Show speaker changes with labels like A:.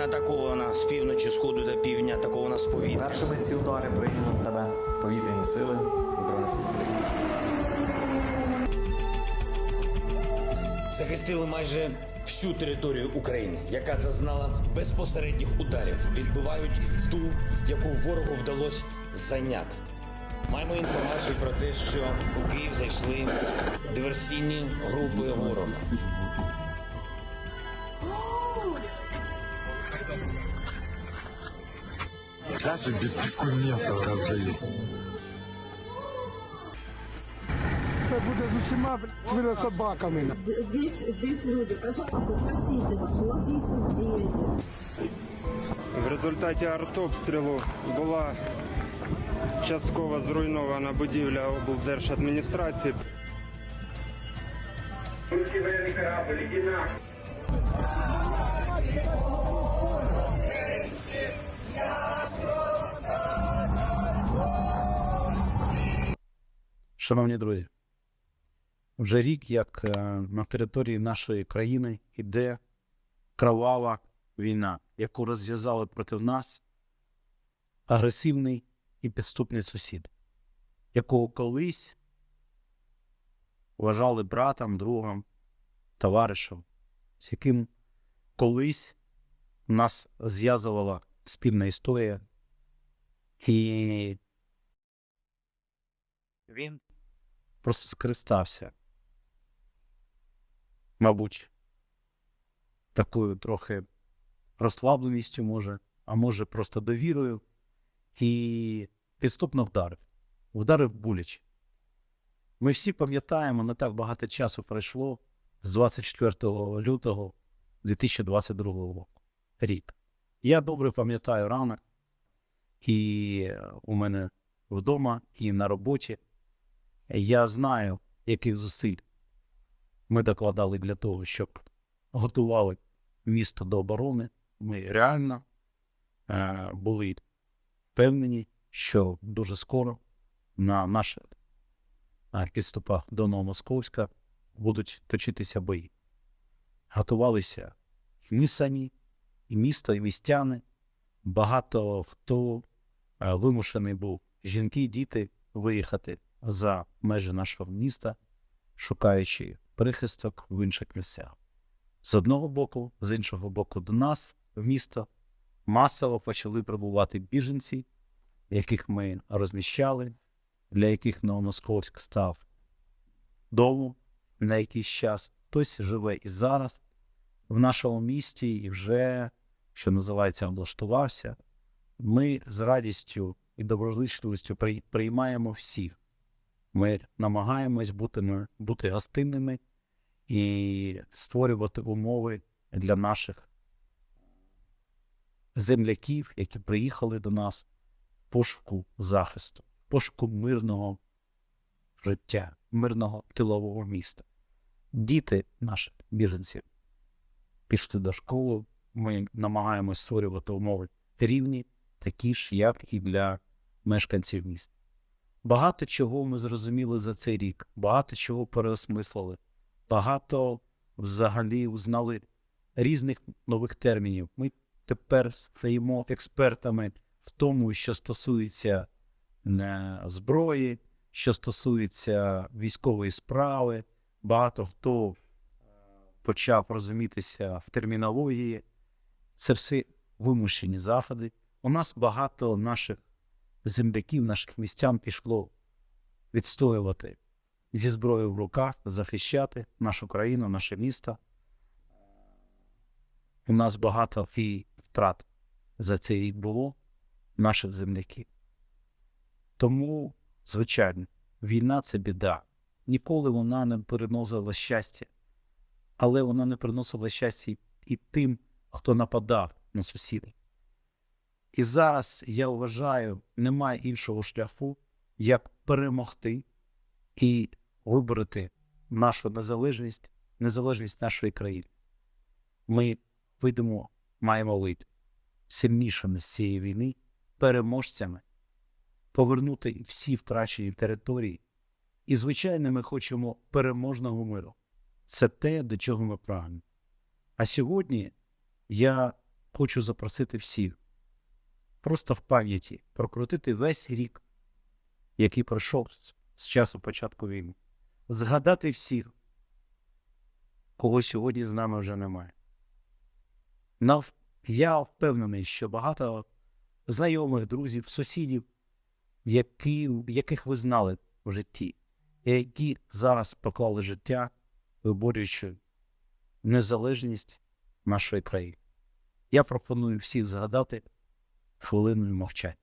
A: не атакована з півночі, сходу та півдня, атакована з повітря.
B: Першими ці удари прийняли на себе повітряні сили Збройних сил
A: Захистили майже всю територію України, яка зазнала безпосередніх ударів. Відбивають ту, яку ворогу вдалося зайняти. Маємо інформацію про те, що у Київ зайшли диверсійні групи ворога.
C: Даже без документов разжили.
D: Це буде з усіма свинособаками.
E: Здесь, здесь люди, пожалуйста, спасите у нас есть дети.
F: В результаті артобстрілу була частково зруйнована будівля облдержадміністрації.
G: Шановні друзі, вже рік, як е, на території нашої країни йде кровава війна, яку розв'язали проти нас агресивний і підступний сусід, якого колись вважали братом, другом, товаришем, з яким колись нас зв'язувала спільна історія. І він просто скористався. Мабуть, такою трохи розслабленістю може, а може просто довірою, і підступно вдарив. Вдарив боляче. Ми всі пам'ятаємо, не так багато часу пройшло з 24 лютого 2022 року. Рік. Я добре пам'ятаю ранок, і у мене вдома, і на роботі. Я знаю, яких зусиль ми докладали для того, щоб готували місто до оборони. Ми реально е, були впевнені, що дуже скоро на наших е, підступах до Новомосковська будуть точитися бої. Готувалися ми самі, і місто, і містяни. Багато хто е, вимушений був жінки, діти виїхати за межі нашого міста, шукаючи прихисток в інших місцях. З одного боку, з іншого боку, до нас в місто масово почали прибувати біженці, яких ми розміщали, для яких Новомосковськ став домом на якийсь час. Хтось живе і зараз в нашому місті і вже, що називається, облаштувався. Ми з радістю і доброзичливістю приймаємо всіх. Ми намагаємось бути, бути гостинними і створювати умови для наших земляків, які приїхали до нас в пошуку захисту, в пошуку мирного життя, мирного тилового міста. Діти наших біженців пішли до школи. Ми намагаємось створювати умови рівні, такі ж, як і для мешканців міста. Багато чого ми зрозуміли за цей рік, багато чого переосмислили, багато взагалі узнали різних нових термінів. Ми тепер стаємо експертами в тому, що стосується е, зброї, що стосується військової справи. Багато хто е, почав розумітися в термінології. Це все вимушені заходи. У нас багато наших земляків, наших містян пішло відстоювати зі зброєю в руках, захищати нашу країну, наше місто. У нас багато і втрат за цей рік було наших земляків. Тому, звичайно, війна це біда. Ніколи вона не переносила щастя, але вона не приносила щастя і тим, хто нападав на сусідів. І зараз я вважаю, немає іншого шляху, як перемогти і вибороти нашу незалежність, незалежність нашої країни. Ми вийдемо, маємо вийти сильнішими з цієї війни, переможцями, повернути всі втрачені території. І, звичайно, ми хочемо переможного миру. Це те, до чого ми прагнемо. А сьогодні я хочу запросити всіх просто в пам'яті прокрутити весь рік, який пройшов з- часу початку війни, згадати всіх, кого сьогодні з нами вже немає. Нав... Я впевнений, що багато знайомих, друзів, сусідів, які... яких ви знали в житті, які зараз поклали життя, виборюючи незалежність нашої країни. Я пропоную всіх згадати хвилиною мовчання.